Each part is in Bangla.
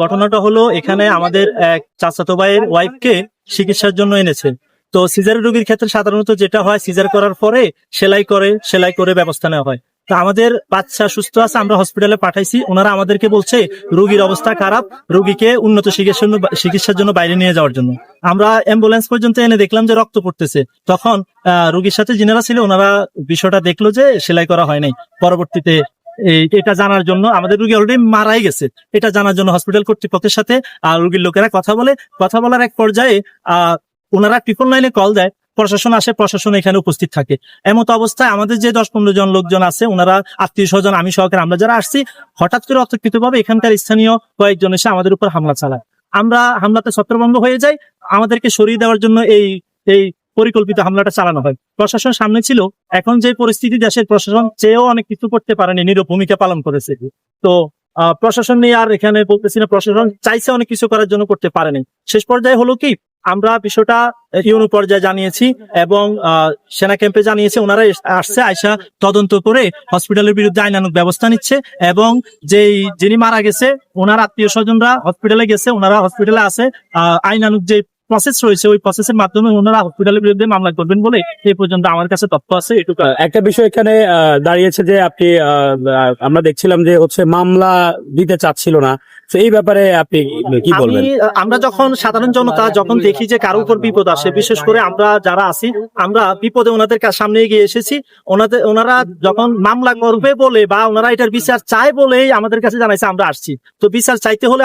ঘটনাটা হলো এখানে আমাদের এক চাচাতো ভাইয়ের ওয়াইফকে চিকিৎসার জন্য এনেছে। তো সিজার রোগীর ক্ষেত্রে সাধারণত যেটা হয় সিজার করার পরে সেলাই করে সেলাই করে ব্যবস্থা নেওয়া হয়। তো আমাদের বাচ্চা সুস্থ আছে, আমরা হসপিটালে পাঠাইছি। ওনারা আমাদেরকে বলছে, রোগীর অবস্থা খারাপ, রোগীকে উন্নত চিকিৎসার জন্য বাইরে নিয়ে যাওয়ার জন্য। আমরা অ্যাম্বুলেন্স পর্যন্ত এনে দেখলাম যে রক্ত পড়তেছে। তখন রোগীর সাথে যিনারা ছিল, ওনারা বিষয়টা দেখল যে সেলাই করা হয় নাই। পরবর্তীতে এই, এটা জানার জন্য আমাদের রুগী অলরেডি মারাই গেছে। এটা জানার জন্য হসপিটাল কর্তৃপক্ষের সাথে রোগীর লোকেরা কথা বলে, কথা বলার এক পর্যায়ে ওনারা ট্রিপল লাইনে কল দেয়, প্রশাসন আসে, প্রশাসন এখানে উপস্থিত থাকে। এমত অবস্থায় আমাদের যে দশ পনেরো জন লোকজন আছে, ওনারা আত্মীয় স্বজন, আমি সহকারে, আমরা যারা আসছি, হঠাৎ করে অতর্কিত ভাবে এখানকার স্থানীয় কয়েকজন এসে আমাদের উপর হামলা চালায়। আমরা হামলাতে ছত্রভঙ্গ হয়ে যাই, আমাদেরকে সরিয়ে দেওয়ার জন্য এই এই পরিকল্পিত হামলাটা চালানো হয়। প্রশাসন সামনে ছিল, এখন যে পরিস্থিতি দেশের প্রশাসন চেয়েও অনেক কিছু করতে পারেনি নিরব ভূমিকা পালন করেছে। তো প্রশাসন নিয়ে আর এখানে বলতেছি না, প্রশাসন চাইছে অনেক কিছু করার জন্য করতে পারেনি। শেষ পর্যায়ে হলো কি, আমরা বিষয়টা ইউনো পর্যায়ে জানিয়েছি এবং সেনা ক্যাম্পে জানিয়েছে, ওনারা আসছে আয়সা তদন্ত করে হসপিটালের বিরুদ্ধে আইনানুক ব্যবস্থা নিচ্ছে এবং যেই, যিনি মারা গেছে, ওনার আত্মীয় স্বজনরা হসপিটালে গেছে, ওনারা হসপিটালে আছে আইনানুক যে প্রসেস রয়েছে ওই প্রসেসের মাধ্যমে ওনারা হসপিটালের বিরুদ্ধে মামলা করবেন বলে এই পর্যন্ত আমার কাছে তথ্য আছে এটুকু একটা বিষয় এখানে দাঁড়িয়েছে যে আপনি আমরা দেখছিলাম যে হচ্ছে মামলা দিতে চাচ্ছিল না। তো এই ব্যাপারে আপনি কি বলবেন? আমরা যখন সাধারণ জনতা যখন দেখি যে কারও উপর বিপদ আসে বিশেষ করে আমরা যারা আছি আমরা বিপদে ওনাদের সামনে এগিয়ে এসেছি। ওনাদের ওনারা যখন মামলা করবে বলে বা ওনারা এটার বিচার চায় বলেই আমাদের কাছে জানাইছে আমরা আসছি। তো বিচার চাইতে হলে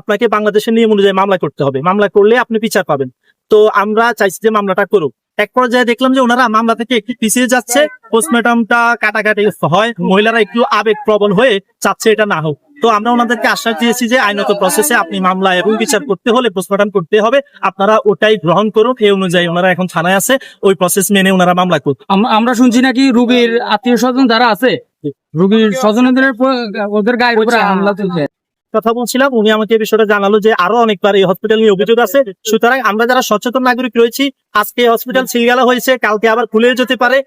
আপনাকে বাংলাদেশের নিয়ম অনুযায়ী মামলা করতে হবে। মামলা করলে আপনি বিচার পাবেন। তো আমরা চাইছি যে মামলাটা করুক। এক পর্যায়ে দেখলাম যে ওনারা মামলা থেকে একটু পিছিয়ে যাচ্ছে। পোস্টমর্টমটা কাটাকাটি হয়। মহিলারা একটু আবেগ প্রবল হয়ে চাচ্ছে এটা না হোক। তো আমরা ওনাদেরকে আশ্বাস দিয়েছি যে আইনত প্রসেসে আপনি মামলা এবং বিচার করতে হলে পোস্টমর্টম করতে হবে। আপনারা ওটাই গ্রহণ করুন। এই অনুযায়ী ওনারা এখন থানায় আছে। ওই প্রসেস মেনে ওনারা মামলা করুন আমরা শুনছি নাকি রুগীর আত্মীয় স্বজন যারা আছে রুগীর স্বজনদের ওদের গায়ের উপরে হামলা চলছে। কথা বলছিলাম, উনি আমাকে বিষয়টা জানালো যে আরও অনেকবার এই হসপিটাল নিয়ে অভিযোগ আছে। সুতরাং আমরা যারা সচেতন নাগরিক রয়েছি আজকে হসপিটাল সিলগালা হয়েছে কালকে আবার খুলে যেতে পারে।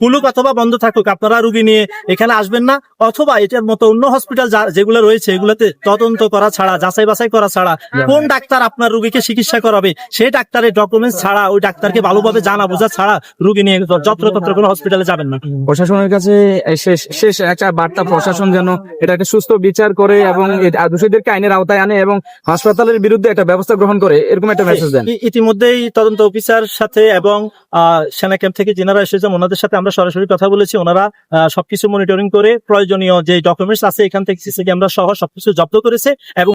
খুলুক অথবা বন্ধ থাকুক আপনারা রুগী নিয়ে এখানে আসবেন না। অথবা এটার মতো অন্য হসপিটাল যেগুলো রয়েছে এগুলোতে তদন্ত করা ছাড়া যাচাই বাছাই করা ছাড়া কোন ডাক্তার আপনার রুগীকে চিকিৎসা করাবে সেই ডাক্তারের ডকুমেন্টস ছাড়া ওই ডাক্তারকে ভালোভাবে জানা বোঝা ছাড়া রুগী নিয়ে যত্রতত্র কোনো হসপিটালে যাবেন না। প্রশাসনের কাছে শেষ শেষ একটা বার্তা প্রশাসন যেন এটা একটা সুস্থ বিচার করে এবং দোষীদেরকে আইনের আওতায় আনে এবং হাসপাতালের বিরুদ্ধে একটা ব্যবস্থা গ্রহণ করে এরকম একটা মেসেজ দেন। ইতিমধ্যেই তদন্ত অফিসার সাথে এবং সেনা ক্যাম্প থেকে যেনারা এসেছেন ওনাদের সাথে আমরা সরাসরি কথা বলেছি। ওনারা সবকিছু মনিটরিং করে প্রয়োজনীয় যে ডকুমেন্টস আছে, এখান থেকে সিসি ক্যামেরা সহ সবকিছু জব্দ করেছে এবং